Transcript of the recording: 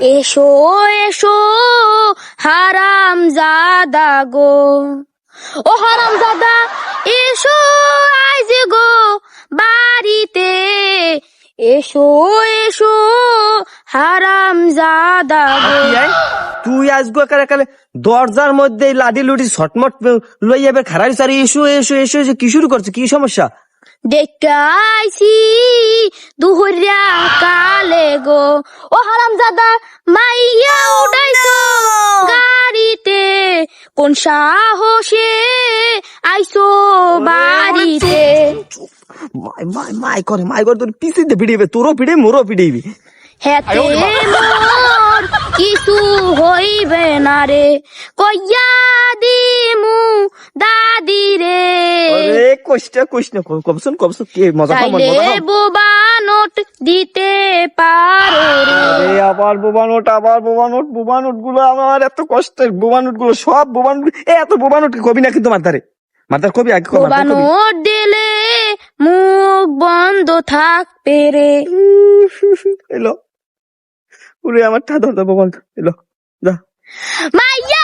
এসো এসো হারাম জাদা গো। ও হারাম জাদা এসো আজ গো বাড়িতে। এসো এসো হারাম জাদা গো? তুই আজগো একালে একালে দরজার মধ্যে লাডি লুডি শটমট লইয়া এবার খারাই সারি এসো এসো এসো এসো কি শুরু করছে? কি সমস্যা? দেখাইছি কালে গো ও হারাম জাদা মাইয়া উঠাইছো গাড়িতে। কোন সাহসে আইছো বাড়িতে? মাই মাই মাই করে মাই করে তোর পিছিয়ে পিড়িবে তোরও পিড়ে মোরও পিড়িবি হেতে মোর কিছু হইবে না রে। কইয়া দিমু দাদি রে। আরে কোষ্টা কোষ্টা কবসন কবসন কে মজা মজা বোবা নোট দিতে পারো আরে আবার বোবা নোট আবার বোবা নোট বোবা নোটগুলো আমার এত কষ্টের বোবা নোটগুলো সব বোবা নোট এ এত বোবা নোট কবি না কিন্তু মাতারে মাতার কবি আগে কবি বোবা নোট দিলে মুখ বন্ধ থাকবে রে। এলো। উরে আমার ঠাদা বোবা এলো। যা। মাইয়া